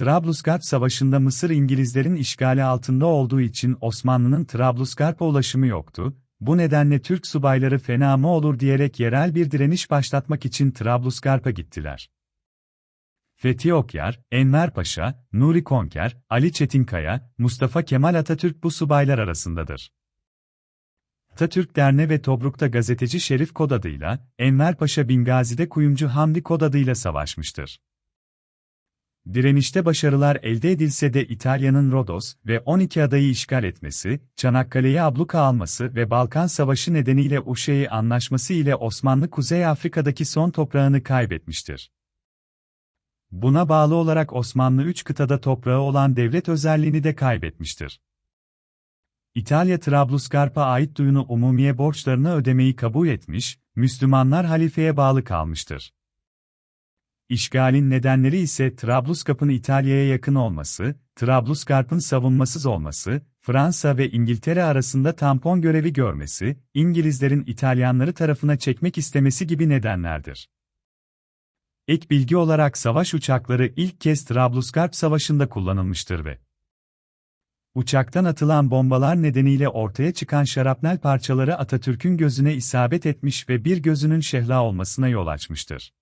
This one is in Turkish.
Trablusgarp Savaşı'nda Mısır İngilizlerin işgali altında olduğu için Osmanlı'nın Trablusgarp'a ulaşımı yoktu, bu nedenle Türk subayları fena mı olur diyerek yerel bir direniş başlatmak için Trablusgarp'a gittiler. Fethi Okyar, Enver Paşa, Nuri Konker, Ali Çetinkaya, Mustafa Kemal Atatürk bu subaylar arasındadır. Atatürk Derne ve Tobruk'ta gazeteci Şerif Kod adıyla, Enver Paşa Bingazi'de kuyumcu Hamdi Kod adıyla savaşmıştır. Direnişte başarılar elde edilse de İtalya'nın Rodos ve 12 adayı işgal etmesi, Çanakkale'yi abluka alması ve Balkan Savaşı nedeniyle Uşeyi Anlaşması ile Osmanlı Kuzey Afrika'daki son toprağını kaybetmiştir. Buna bağlı olarak Osmanlı üç kıtada toprağı olan devlet özelliğini de kaybetmiştir. İtalya Trablusgarp'a ait duyunu umumiye borçlarını ödemeyi kabul etmiş, Müslümanlar halifeye bağlı kalmıştır. İşgalin nedenleri ise Trablusgarp'ın İtalya'ya yakın olması, Trablusgarp'ın savunmasız olması, Fransa ve İngiltere arasında tampon görevi görmesi, İngilizlerin İtalyanları tarafına çekmek istemesi gibi nedenlerdir. Ek bilgi olarak savaş uçakları ilk kez Trablusgarp Savaşı'nda kullanılmıştır ve uçaktan atılan bombalar nedeniyle ortaya çıkan şarapnel parçaları Atatürk'ün gözüne isabet etmiş ve bir gözünün şehla olmasına yol açmıştır.